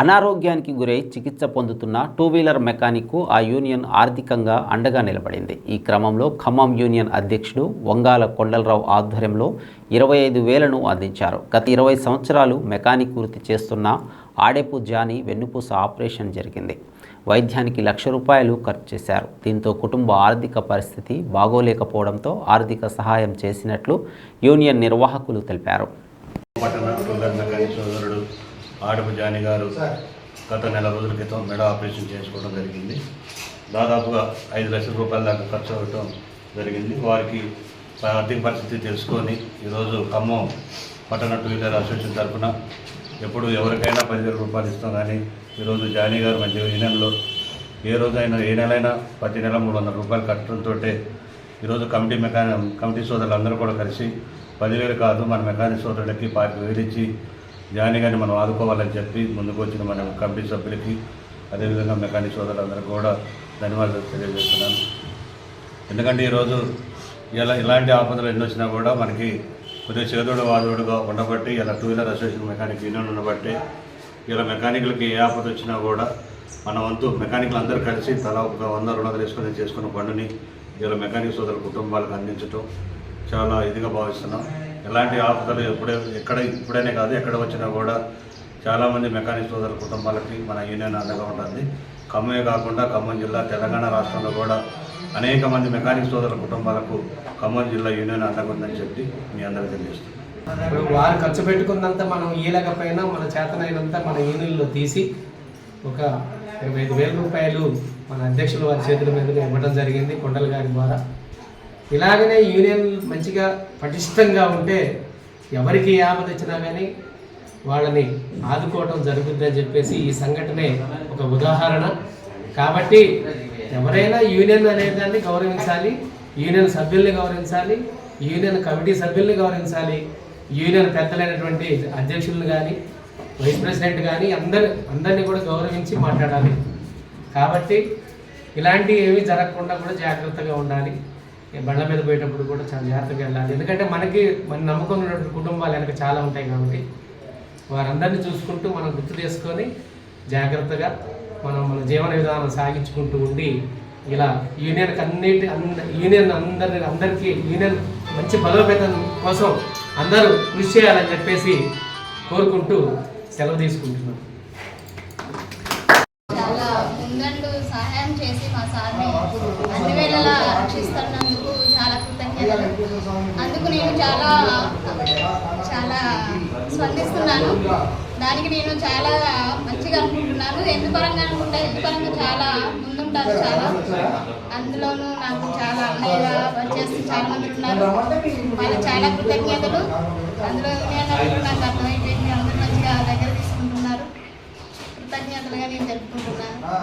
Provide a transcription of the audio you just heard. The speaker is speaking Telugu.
అనారోగ్యానికి గురై చికిత్స పొందుతున్న టూ వీలర్ మెకానిక్కు ఆ యూనియన్ ఆర్థికంగా అండగా నిలబడింది. ఈ క్రమంలో ఖమ్మం యూనియన్ అధ్యక్షుడు వంగాల కొండలరావు ఆధ్వర్యంలో ఇరవై ఐదు వేలను అందించారు. గత ఇరవై సంవత్సరాలు మెకానిక్ వృత్తి చేస్తున్న ఆడెపు జాని వెన్నుపూస ఆపరేషన్ జరిగింది. వైద్యానికి లక్ష రూపాయలు ఖర్చు చేశారు. దీంతో కుటుంబ ఆర్థిక పరిస్థితి బాగోలేకపోవడంతో ఆర్థిక సహాయం చేసినట్లు యూనియన్ నిర్వాహకులు తెలిపారు. ఆడపు జాని గారు గత నెల రోజుల క్రితం మెడ ఆపరేషన్ చేసుకోవడం జరిగింది. దాదాపుగా ఐదు లక్షల రూపాయల దాకా ఖర్చు అవ్వటం జరిగింది. వారికి ఆర్థిక పరిస్థితి తెలుసుకొని ఈరోజు ఖమ్మం పట్టణ టూ వీలర్ అసోసియేషన్ తరఫున ఎప్పుడు ఎవరికైనా పదివేల రూపాయలు ఇస్తాం కానీ ఈరోజు జానీ గారు మంచి ఈ నెలలో ఏ రోజైనా ఏ నెలైనా ప్రతి నెల మూడు వందల రూపాయలు కట్టడంతో ఈరోజు కమిటీ మెకాని కమిటీ సోదరులు అందరూ కూడా కలిసి పదివేలు కాదు మన మెకానిక్ సోదరులకి పాతిక వేలు ఇచ్చి జానీ గారిని మనం ఆదుకోవాలని చెప్పి ముందుకు వచ్చిన మన కమిటీ సభ్యులకి అదేవిధంగా మెకానిక్ సోదరులందరికీ కూడా ధన్యవాదాలు తెలియజేస్తున్నాను. ఎందుకంటే ఈరోజు ఇలా ఇలాంటి ఆపదలు ఎన్ని వచ్చినా కూడా మనకి కొద్దిగా చేదోడు వాదోడుగా ఉండబట్టి ఇలా two wheeler association mechanic union ఉండబట్టి ఇలా మెకానికులకి ఏ ఆపద వచ్చినా కూడా మన వంతు మెకానిక్లు అందరూ కలిసి తలా ఒక వంద రెండు వందలు వేసుకొని చేసుకున్న పనుని ఇలా మెకానిక్ సోదరుల కుటుంబాలకు అందించడం చాలా ఇదిగా భావిస్తున్నాం. ఎలాంటి ఆపదలు ఎప్పుడే ఎక్కడ ఇప్పుడైనా కాదు ఎక్కడ వచ్చినా కూడా చాలామంది మెకానిక్ సోదరుల కుటుంబాలకి మన యూనియన్ అండగా ఉంటుంది. ఖమ్మమే కాకుండా ఖమ్మం జిల్లా తెలంగాణ రాష్ట్రంలో కూడా అనేక మంది మెకానిక్ సోదరుల కుటుంబాలకు ఖమ్మం జిల్లా యూనియన్ అండగా ఉందని చెప్పి మీ అందరికీ తెలియజేస్తున్నాను. వారు ఖర్చు పెట్టుకున్నంత మనం ఇయ్యలేకపోయినా మన చేతనైనంత మన యూనియన్లో తీసి ఒక ఇరవై ఐదు వేల రూపాయలు మన అధ్యక్షుల వారి చేతుల మీదుగా ఇవ్వడం జరిగింది కొండల గారి ద్వారా. ఇలాగనే యూనియన్ మంచిగా పటిష్టంగా ఉంటే ఎవరికి ఆపద వచ్చినా కానీ వాళ్ళని ఆదుకోవటం జరుగుద్దని చెప్పేసి ఈ సంఘటనే ఒక ఉదాహరణ. కాబట్టి ఎవరైనా యూనియన్ అనేదాన్ని గౌరవించాలి యూనియన్ సభ్యుల్ని గౌరవించాలి యూనియన్ కమిటీ సభ్యుల్ని గౌరవించాలి యూనియన్ పెద్దలైనటువంటి అధ్యక్షులను కానీ వైస్ ప్రెసిడెంట్ కానీ అందరి అందరినీ కూడా గౌరవించి మాట్లాడాలి. కాబట్టి ఇలాంటివి ఏమీ జరగకుండా కూడా జాగ్రత్తగా ఉండాలి. బండ్ల మీద పోయేటప్పుడు కూడా చాలా జాగ్రత్తగా వెళ్ళాలి. ఎందుకంటే మనకి మన నమ్మకం ఉన్నటువంటి కుటుంబాలు వెనక చాలా ఉంటాయి కాబట్టి వారందరినీ చూసుకుంటూ మనం గుర్తు చేసుకొని జాగ్రత్తగా మనం మన జీవన విధానం సాగించుకుంటూ ఉండి ఇలా యూనియన్ అన్నిటి అంద యూనియన్ అందరి అందరికీ యూనియన్ మంచి బలోపేతం కోసం అందరూ కృషి చేయాలని చెప్పేసి కోరుకుంటూ సెలవు తీసుకుంటున్నాం. చాలా ముందండు సహాయం చేసి మా సార్ని అన్ని వేళ అందుకు నేను చాలా చాలా స్పందిస్తున్నాను. దానికి నేను చాలా మంచిగా అనుకుంటున్నాను. ఎందు పరంగా అనుకుంటే ఎందు పరంగా చాలా ముందుంటాను చాలా. అందులోనూ నాకు చాలా అన్నయ్యగా పనిచేస్తూ చాలా మంది ఉన్నారు. వాళ్ళు చాలా కృతజ్ఞతలు. అందులో నాకు అర్థమైపోయింది. అందరూ మంచిగా దగ్గర తీసుకుంటున్నారు. కృతజ్ఞతలుగా నేను తెలుపుకుంటున్నాను.